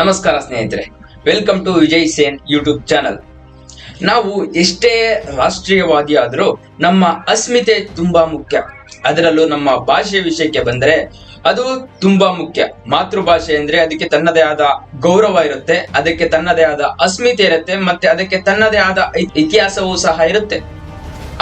ನಮಸ್ಕಾರ ಸ್ನೇಹಿತರೆ. Welcome to Vijay Sen YouTube channel ನಾವು ಎಷ್ಟೇ ರಾಷ್ಟ್ರೀಯವಾದಿ ಆದರೂ ನಮ್ಮ ಅಸ್ಮಿತೆ ತುಂಬಾ ಮುಖ್ಯ. ಅದರಲ್ಲೂ ನಮ್ಮ ಭಾಷೆ ವಿಷಯಕ್ಕೆ ಬಂದರೆ ಅದು ತುಂಬಾ ಮುಖ್ಯ. ಮಾತೃಭಾಷೆ ಅಂದ್ರೆ ಅದಕ್ಕೆ ತನ್ನದೇ ಆದ ಗೌರವ ಇರುತ್ತೆ, ಅದಕ್ಕೆ ತನ್ನದೇ ಆದ ಅಸ್ಮಿತೆ ಇರುತ್ತೆ, ಮತ್ತೆ ಅದಕ್ಕೆ ತನ್ನದೇ ಆದ ಇತಿಹಾಸವೂ ಸಹ ಇರುತ್ತೆ.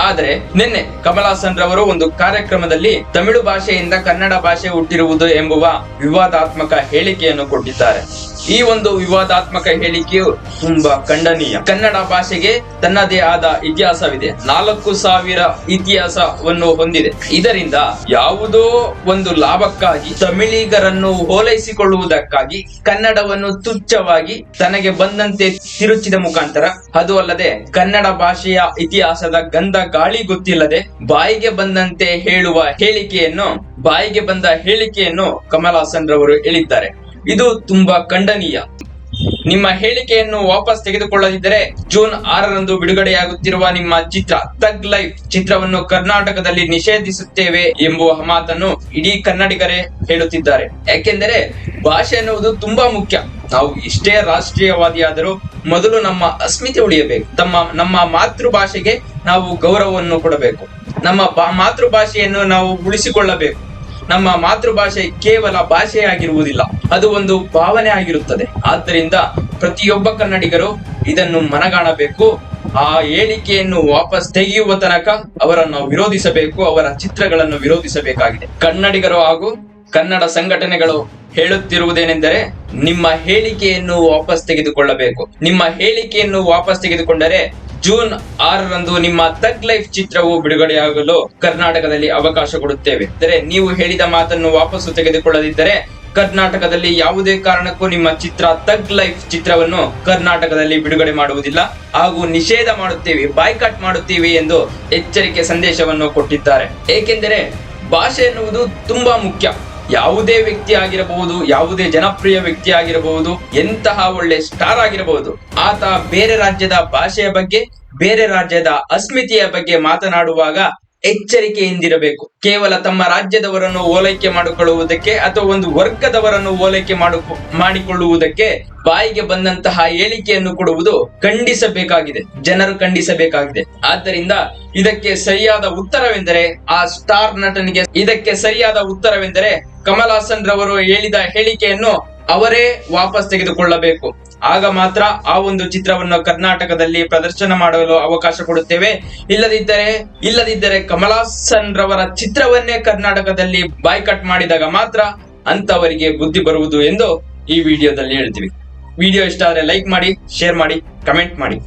ಆದರೆ ನಿನ್ನೆ ಕಮಲಾಸನ್ ರವರು ಒಂದು ಕಾರ್ಯಕ್ರಮದಲ್ಲಿ ತಮಿಳು ಭಾಷೆಯಿಂದ ಕನ್ನಡ ಭಾಷೆ ಹುಟ್ಟಿರುವುದು ಎಂಬುವ ವಿವಾದಾತ್ಮಕ ಹೇಳಿಕೆಯನ್ನು ಕೊಟ್ಟಿದ್ದಾರೆ. ಈ ಒಂದು ವಿವಾದಾತ್ಮಕ ಹೇಳಿಕೆಯು ತುಂಬಾ ಖಂಡನೀಯ. ಕನ್ನಡ ಭಾಷೆಗೆ ತನ್ನದೇ ಆದ ಇತಿಹಾಸವಿದೆ. ನಾಲ್ಕು ಸಾವಿರ ಇತಿಹಾಸವನ್ನು ಹೊಂದಿದೆ. ಇದರಿಂದ ಯಾವುದೋ ಒಂದು ಲಾಭಕ್ಕಾಗಿ, ತಮಿಳಿಗರನ್ನು ಹೋಲೈಸಿಕೊಳ್ಳುವುದಕ್ಕಾಗಿ, ಕನ್ನಡವನ್ನು ತುಚ್ಛವಾಗಿ ತನಗೆ ಬಂದಂತೆ ತಿರುಚಿದ ಮುಖಾಂತರ, ಅದು ಅಲ್ಲದೆ ಕನ್ನಡ ಭಾಷೆಯ ಇತಿಹಾಸದ ಗಂಧ ಗಾಳಿ ಗೊತ್ತಿಲ್ಲದೆ ಬಾಯಿಗೆ ಬಂದಂತೆ ಹೇಳುವ ಹೇಳಿಕೆಯನ್ನು, ಬಾಯಿಗೆ ಬಂದ ಹೇಳಿಕೆಯನ್ನು ಕಮಲಾಸನ್ ರವರು ಹೇಳಿದ್ದಾರೆ. ಇದು ತುಂಬಾ ಖಂಡನೀಯ. ನಿಮ್ಮ ಹೇಳಿಕೆಯನ್ನು ವಾಪಸ್ ತೆಗೆದುಕೊಳ್ಳದಿದ್ದರೆ ಜೂನ್ ಆರರಂದು ಬಿಡುಗಡೆಯಾಗುತ್ತಿರುವ ನಿಮ್ಮ ಚಿತ್ರ ತಗ್ ಲೈಫ್ ಚಿತ್ರವನ್ನು ಕರ್ನಾಟಕದಲ್ಲಿ ನಿಷೇಧಿಸುತ್ತೇವೆ ಎಂಬುವ ಮಾತನ್ನು ಇಡೀ ಕನ್ನಡಿಗರೇ ಹೇಳುತ್ತಿದ್ದಾರೆ. ಯಾಕೆಂದರೆ ಭಾಷೆ ಎನ್ನುವುದು ತುಂಬಾ ಮುಖ್ಯ. ನಾವು ಇಷ್ಟೇ ರಾಷ್ಟ್ರೀಯವಾದಿಯಾದರೂ ಮೊದಲು ನಮ್ಮ ಅಸ್ಮಿತೆ ಉಳಿಯಬೇಕು. ತಮ್ಮ, ನಮ್ಮ ಮಾತೃಭಾಷೆಗೆ ನಾವು ಗೌರವವನ್ನು ಕೊಡಬೇಕು. ನಮ್ಮ ಮಾತೃಭಾಷೆಯನ್ನು ನಾವು ಉಳಿಸಿಕೊಳ್ಳಬೇಕು. ನಮ್ಮ ಮಾತೃಭಾಷೆ ಕೇವಲ ಭಾಷೆಯಾಗಿರುವುದಿಲ್ಲ, ಅದು ಒಂದು ಭಾವನೆ ಆಗಿರುತ್ತದೆ. ಆದ್ದರಿಂದ ಪ್ರತಿಯೊಬ್ಬ ಕನ್ನಡಿಗರು ಇದನ್ನು ಮನಗಾಣಬೇಕು, ಆ ಹೇಳಿಕೆಯನ್ನು ವಾಪಸ್ ತೆಗೆಯುವ ತನಕ ಅವರನ್ನು ವಿರೋಧಿಸಬೇಕು, ಅವರ ಚಿತ್ರಗಳನ್ನು ವಿರೋಧಿಸಬೇಕಾಗಿದೆ. ಕನ್ನಡಿಗರು ಹಾಗೂ ಕನ್ನಡ ಸಂಘಟನೆಗಳು ಹೇಳುತ್ತಿರುವುದೇನೆಂದರೆ, ನಿಮ್ಮ ಹೇಳಿಕೆಯನ್ನು ವಾಪಸ್ ತೆಗೆದುಕೊಳ್ಳಬೇಕು. ನಿಮ್ಮ ಹೇಳಿಕೆಯನ್ನು ವಾಪಸ್ ತೆಗೆದುಕೊಂಡರೆ ಜೂನ್ ಆರರಂದು ನಿಮ್ಮ ತಗ್ ಲೈಫ್ ಚಿತ್ರವು ಬಿಡುಗಡೆಯಾಗಲು ಕರ್ನಾಟಕದಲ್ಲಿ ಅವಕಾಶ ಕೊಡುತ್ತೇವೆ. ಅಂದರೆ ನೀವು ಹೇಳಿದ ಮಾತನ್ನು ವಾಪಸ್ಸು ತೆಗೆದುಕೊಳ್ಳದಿದ್ದರೆ ಕರ್ನಾಟಕದಲ್ಲಿ ಯಾವುದೇ ಕಾರಣಕ್ಕೂ ನಿಮ್ಮ ಚಿತ್ರ ತಗ್ ಲೈಫ್ ಚಿತ್ರವನ್ನು ಕರ್ನಾಟಕದಲ್ಲಿ ಬಿಡುಗಡೆ ಮಾಡುವುದಿಲ್ಲ. ಹಾಗೂ ನಿಷೇಧ ಮಾಡುತ್ತೇವೆ, ಬಾಯ್ಕಾಟ್ ಮಾಡುತ್ತೀವಿ ಎಂದು ಎಚ್ಚರಿಕೆ ಸಂದೇಶವನ್ನು ಕೊಟ್ಟಿದ್ದಾರೆ. ಏಕೆಂದರೆ ಭಾಷೆ ಎನ್ನುವುದು ತುಂಬಾ ಮುಖ್ಯ. ಯಾವುದೇ ವ್ಯಕ್ತಿ ಆಗಿರಬಹುದು, ಯಾವುದೇ ಜನಪ್ರಿಯ ವ್ಯಕ್ತಿ ಆಗಿರಬಹುದು, ಎಂತಹ ಒಳ್ಳೆ ಸ್ಟಾರ್ ಆಗಿರಬಹುದು, ಆತ ಬೇರೆ ರಾಜ್ಯದ ಭಾಷೆಯ ಬಗ್ಗೆ, ಬೇರೆ ರಾಜ್ಯದ ಅಸ್ಮಿತೆಯ ಬಗ್ಗೆ ಮಾತನಾಡುವಾಗ ಎಚ್ಚರಿಕೆಯಿಂದಿರಬೇಕು. ಕೇವಲ ತಮ್ಮ ರಾಜ್ಯದವರನ್ನು ಓಲೈಕೆ ಮಾಡಿಕೊಳ್ಳುವುದಕ್ಕೆ ಅಥವಾ ಒಂದು ವರ್ಗದವರನ್ನು ಓಲೈಕೆ ಮಾಡು ಮಾಡಿಕೊಳ್ಳುವುದಕ್ಕೆ ಬಾಯಿಗೆ ಬಂದಂತಹ ಹೇಳಿಕೆಯನ್ನು ಕೊಡುವುದು ಖಂಡಿಸಬೇಕಾಗಿದೆ. ಜನರು ಖಂಡಿಸಬೇಕಾಗಿದೆ. ಆದ್ದರಿಂದ ಇದಕ್ಕೆ ಸರಿಯಾದ ಉತ್ತರವೆಂದರೆ, ಆ ಸ್ಟಾರ್ ನಟನಿಗೆ ಇದಕ್ಕೆ ಸರಿಯಾದ ಉತ್ತರವೆಂದರೆ ಕಮಲ್ ಹಾಸನ್ ರವರು ಹೇಳಿದ ಹೇಳಿಕೆಯನ್ನು ಅವರೇ ವಾಪಸ್ ತೆಗೆದುಕೊಳ್ಳಬೇಕು. ಆಗ ಮಾತ್ರ ಆ ಒಂದು ಚಿತ್ರವನ್ನು ಕರ್ನಾಟಕದಲ್ಲಿ ಪ್ರದರ್ಶನ ಮಾಡಲು ಅವಕಾಶ ಕೊಡುತ್ತೇವೆ. ಇಲ್ಲದಿದ್ದರೆ ಇಲ್ಲದಿದ್ದರೆ ಕಮಲಾಸನ್ ರವರ ಚಿತ್ರವನ್ನೇ ಕರ್ನಾಟಕದಲ್ಲಿ ಬಾಯ್ಕಟ್ ಮಾಡಿದಾಗ ಮಾತ್ರ ಅಂತವರಿಗೆ ಬುದ್ಧಿ ಬರುವುದು ಎಂದು ಈ ವಿಡಿಯೋದಲ್ಲಿ ಹೇಳ್ತೀವಿ. ವಿಡಿಯೋ ಇಷ್ಟ ಆದರೆ ಲೈಕ್ ಮಾಡಿ ಶೇರ್ ಮಾಡಿ ಕಮೆಂಟ್ ಮಾಡಿ.